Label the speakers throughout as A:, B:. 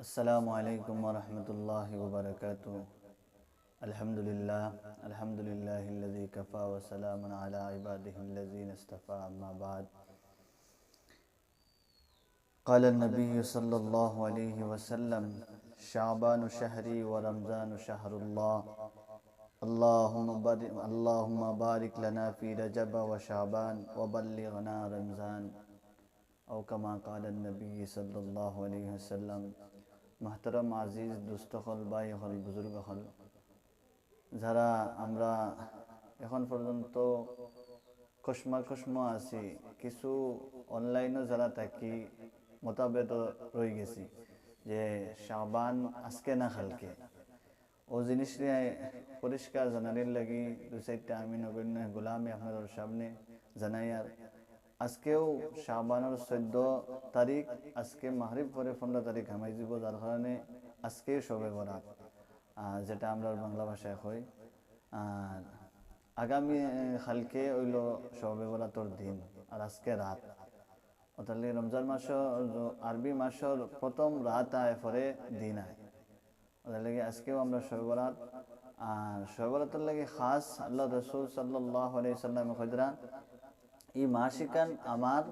A: السلام عليكم ورحمة الله وبركاته الحمد لله الحمد لله الذي كفى وسلام على عباده الذين اصطفى أما بعد۔ قال النبي صلى الله عليه وسلم، شعبان شهري ورمضان شهر الله اللهم بارك اللهم بارك لنا في رجب وشعبان وبلغنا رمضان۔ أو كما قال النبي صلى الله عليه وسلم মহতরম আজিজ দুস্তখল বা হল বুজুর্গ হল যারা আমরা এখন পর্যন্ত কসমা কষ্ম আছি কিছু অনলাইনও যারা থাকি মতাবেদ রয়ে গেছি যে সাবান আজকে না খালকে ও জিনিস নিয়ে পরিষ্কার জানানির লাগি দু চারটা আমি নবীন গোলামী আপনাদের সামনে জানাই আর আজকেও শাহবানোর চোদ্দ তারিখ, আজকে মাহরিব পরে পনেরো তারিখ হামাই যাব যার কারণে আজকে সবে বরাত যেটা আমরা বাংলা ভাষায় কই। আর আগামী খালকে হইল সবে বরাতর দিন, আর আজকে রাত। তাহলে রমজান মাস, আরবি মাসের প্রথম রাত আয় পরে দিন আয়। ওদের লাগে আজকেও আমরা শবে বরাত, আর শবে বরাতের লাগে খাস আল্লাহ রসুল সাল্লাহ আলাই সাল্লাম খদরা এই মাসিকান আমার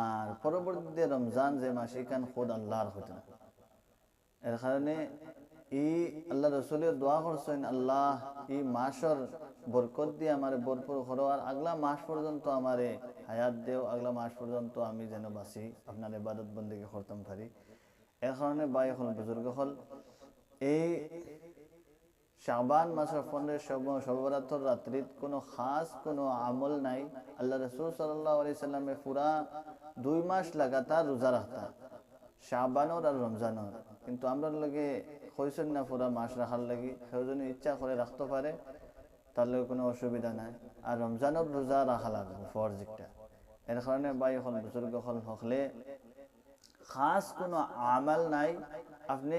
A: আর পরবর্তীতে রমজান যে মাসিকান খুদ আল্লাহর হতে এর কারণে ই আল্লাহ রসুলের দোয়া করছেন, আল্লাহ এই মাসর বরকত দিয়ে আমার ভরপুর করো, আর আগলা মাস পর্যন্ত আমারে হায়াত দেও, আগলা মাস পর্যন্ত আমি যেন বাঁচি, আপনার ইবাদত বন্দিকে করতাম পারি এর কারণে বাই হল বুজুর্গ হল এই শাবান, মাসের পনেরো সর্বরাত্র রাত্রিত কোনো খাস কোনো আমল নাই। আল্লাহ রসুল সাল্লাহ সাল্লামে পুরা দুই মাস লাগাতার রোজা রাখতা শাবানোর আর রমজানোর কিন্তু আমরা লগে হয়েছেন না পুরা মাস রাখার লাগি যদি ইচ্ছা করে রাখতে পারে, তার লগে কোনো অসুবিধা নাই। আর রমজানোর রোজা রাখা লাগবে ফরজিকটা এর কারণে বাই এখন বুজুর্গ হল হকলে খাস কোনো আমাল নাই। আপনি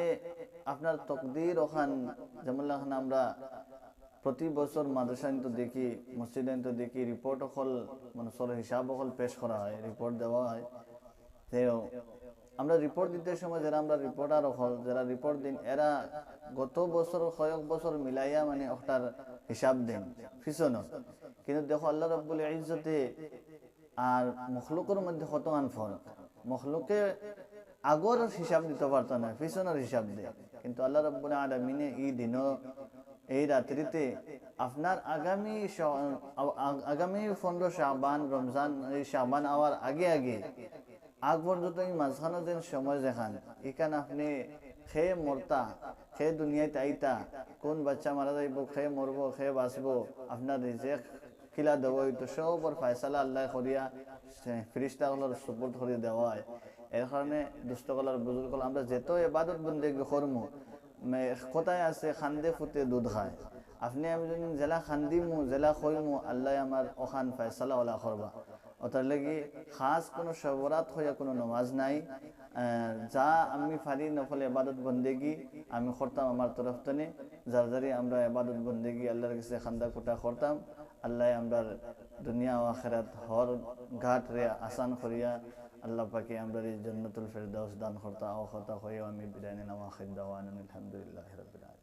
A: আপনার তকদির ওখান, যেমন আমরা প্রতি বছর মাদ্রাসা তো দেখি, মসজিদ তো দেখি রিপোর্ট অকল মানে সর হিসাব অকল পেশ করা হয় রিপোর্ট দেওয়া হয়। সেও আমরা রিপোর্ট দিতে সময় যারা আমরা রিপোর্টার হল যারা রিপোর্ট দিন, এরা গত বছর, কয়েক বছর মিলাইয়া মানে ওটার হিসাব দেন ফিসন কিন্তু দেখো আল্লাহ রব্বুল ইজ্জতে আর মখলুকের মধ্যে কত আন ফরক মখলুকে আগর হিসাব দিতে পারতো না, পিছনের হিসাব দেয়। কিন্তু আল্লাহ রব্বুল আলমিনে এই দিন এই রাত্রিতে আপনার আগামী আগামী পনেরো শাহবান রমজান, এই শাহবান আওয়ার আগে আগে, আগ পর্যন্ত এই মাঝখানো দিন সময় দেখান। এখানে আপনি খেয়ে মরতা খেয়ে দুনিয়ায় আইতা কোন বাচ্চা মারা যাইব খেয়ে মরবো খেয়ে বাঁচবো, আপনার রিজেক খিলা দেব তো সবর ফায়সালা আল্লাহ করিয়া ফিরিস্তাগুলোর সুপোর্ট করে হয়। এর কারণে দুষ্টকলার বুজুর্গল আমরা যেত এবাদত বন্দে করমু কোথায় আছে খান্দে ফুটে দুধ খায়। আপনি আমি জেলা খান্দিমু জেলা খইমু আল্লাহ আমার ওখান ফায়সালা ওলা করবা ওটার লাগি খাস কোনো সবরাত হইয়া কোনো নমাজ নাই যা আমি ফারি নফলে এবাদত বন্দেগি আমি করতাম আমার তরফ থেকে যার যারি আমরা এবাদত বন্দেগি আল্লাহর কাছে খান্দা কুটা করতাম আল্লাহ আমরা দুনিয়া ও আখেরাত হর ঘাট রে আসান করিয়া আল্লাহ পাকে আমরা এই জন্নতুল ফেরদাউস দান করতা ও হয়ে আমি বিদায় নিলাম আখির আলহামদুলিল্লাহ আলামিন